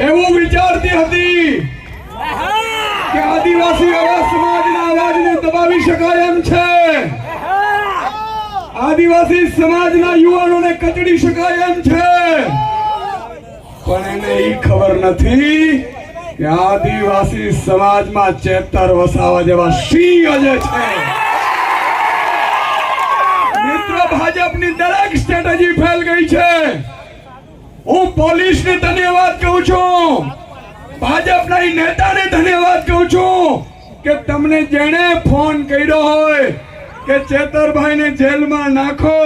એવું વિચારતી હતી કે આદિવાસી સમાજના અવાજને દબાવી શકાય એમ છે. આદિવાસી સમાજના યુવાનોને કચડી શકાય એમ છે. પણ એને એ ખબર નથી કે આદિવાસી સમાજમાં ચેતર વસાવા જેવા સિંહ જે છે. મિત્રો, ભાજપની દરેક સ્ટ્રેટેજી ફેલ પોલીસને ધન્યવાદ કહું છું. ભાજપના નેતાને ધન્યવાદ કહું છું કે તમને જેણે ફોન કર્યો હોય કે ચેતરભાઈને જેલમાં નાખો,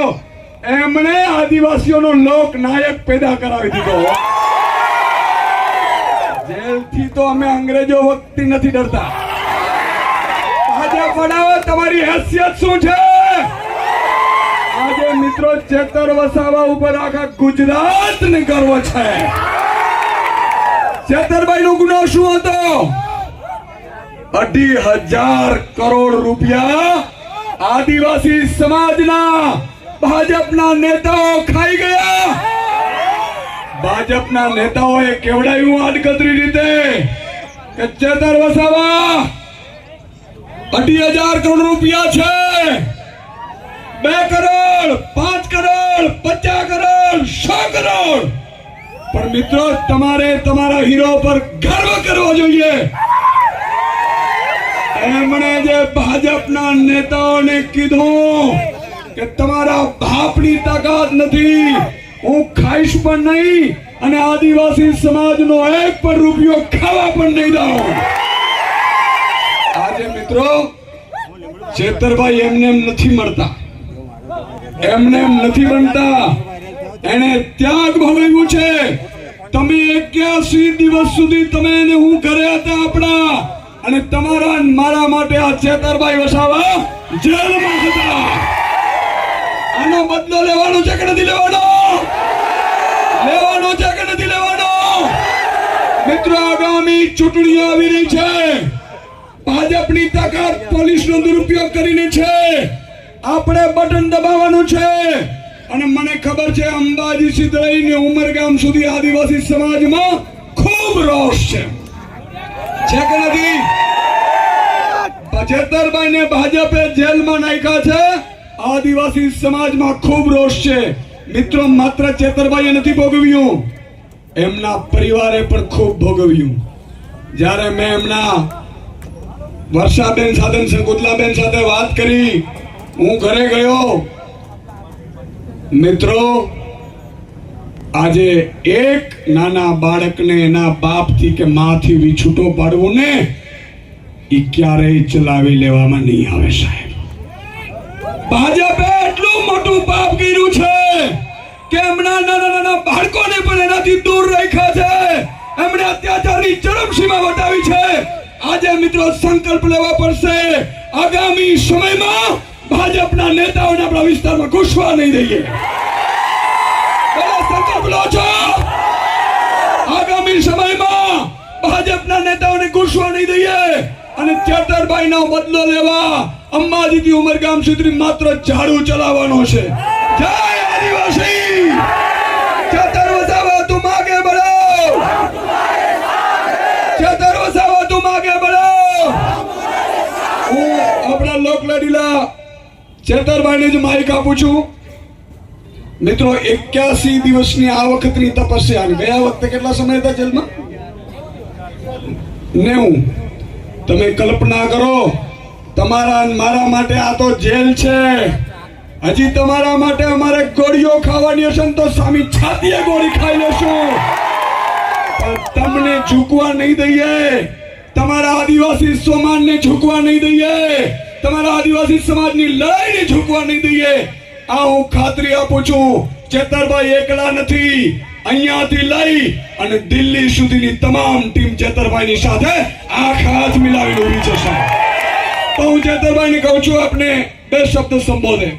એમણે આદિવાસીઓનો લોક નાયક પેદા કરાવી દીધો જેલથી તો અમે અંગ્રેજો વખતે નથી ડરતા. ભાજપ બનાવો તમારી હેસિયત શું છે? મિત્રો, ચેતર વસાવા ઉપર આખા ગુજરાત ને ગર્વ છે. ચેતરભાઈ નો ગુનો શું હતો? અઢી હજાર કરોડ રૂપિયા આદિવાસી સમાજના ભાજપના નેતાઓ ખાઈ ગયા. ભાજપના નેતાઓએ કેવડાયું આડકતરી રીતે? કે ચેતર વસાવા અઢી હજાર કરોડ રૂપિયા છે. બે કરોડ, પાંચ કરોડ, પચાસ કરોડ, સો કરોડ. પણ મિત્રો, તમારે તમારા હીરો પર ગર્વ કરવો જોઈએ. એમણે જે ભાજપના નેતાઓને કીધું કે તમારા બાપની તાકાત નથી, હું ખાઈશ પણ નહીં અને આદિવાસી સમાજનો એક પણ રૂપિયો ખાવા પણ નહીં દઉં. આજે મિત્રો, ચેતરભાઈ એમને એમ નથી મળતા. એમને એમ નથી બનતા. એને ત્યાગ ભોગવ્યું છે. તમે એક્યાસી દિવસ સુધી તમે એને હું ઘરે હતા આપણા. અને તમારા મારા માટે આ ચેતરભાઈ વસાવા જેલમાં હતા. આનો બદલો લેવાનો છે કે નથી લેવાનો? લેવાનો છે કે નથી લેવાનો? મિત્રો, આગામી ચૂંટણીઓ આવી રહી છે. ભાજપની તાકાત પોલીસનો દુરુપયોગ કરીને છે. આપણે બટન દબાવવાનું છે. અને મને ખબર છે, અંબાજી સિદ્ધરાઈ ને ઉમરગામ સુધી આદિવાસી સમાજમાં ખૂબ રોષ છે. છે કે નથી? પચેતરભાઈ ને ભાજપે જેલમાં નાખ્યા છે. આદિવાસી સમાજમાં ખૂબ રોષ છે. મિત્રો, માત્ર ચેતરભાઈએ નથી ભોગવ્યું. એમના પરિવારે પણ ખૂબ ભોગવ્યું. જ્યારે મેં એમના વર્ષાબેન સાથે શંકુતલાબેન સાથે વાત કરી હું ઘરે ગયો. મિત્રો, આજે એક નાના બાળકને એના બાપથી કે માથી વિછૂટો પાડવો ને એ ક્યારેય ચલાવી લેવામાં નહીં આવે સાહેબ. ભાજપે એટલું મોટું પાપ કર્યું છે કે એમના નાના નાના બાળકોને પણ એનાથી દૂર રાખ્યા છે. એમણે અત્યાચારની ચરમસીમા વટાવી છે. આજે મિત્રો સંકલ્પ લેવા પડશે. આગામી સમયમાં ભાજપના નેતાઓને આપણા વિસ્તારમાં ઘૂસવા નહીં દઈએ. આગામી સમયમાં ભાજપના નેતાઓને ઘૂસવા નહીં દઈએ અને ચેતરભાઈ નો બદલો લેવા અંબાજી થી ઉમરગામ સુધી માત્ર ઝાડુ ચલાવવાનો છે. જય આદિવાસી! ચેતર વસાવા તું માગે બળો. ચેતર વસાવા તું માગે બળો. આપણા લોકલાડીલા ચેતરભાઈને જ માઇક આપું છું. મિત્રો, એક્યાસી દિવસની આ વખતની તપસ્યા ગયા વખતે કેટલા સમય હતા જેલમાં? નેવું. તમે કલ્પના કરો, તમારા મારા માટે આ તો જેલ છે. હજી તમારા માટે અમારે ગોળીઓ ખાવાની હશે તો સામી છાતીએ ગોળી ખાઈ લેશું. પણ તમને ઝૂકવા નહીં દઈએ. તમારા આદિવાસી સોમાનને ઝૂકવા નહીં દઈએ. તમારા આદિવાસી સમાજની લડાઈને ઝૂકવા નહીં દઈએ. આ હું ખાતરી આપું છું, ચેતરભાઈ એકલા નથી. અહીંયાથી લઈ અને દિલ્હી સુધીની તમામ ટીમ ચેતરભાઈની સાથે આંખ હાથ મિલાવીને ઊભી છે સાહેબ. તો હું ચેતરભાઈને કહું છું, આપને બે શબ્દ સંબોધે.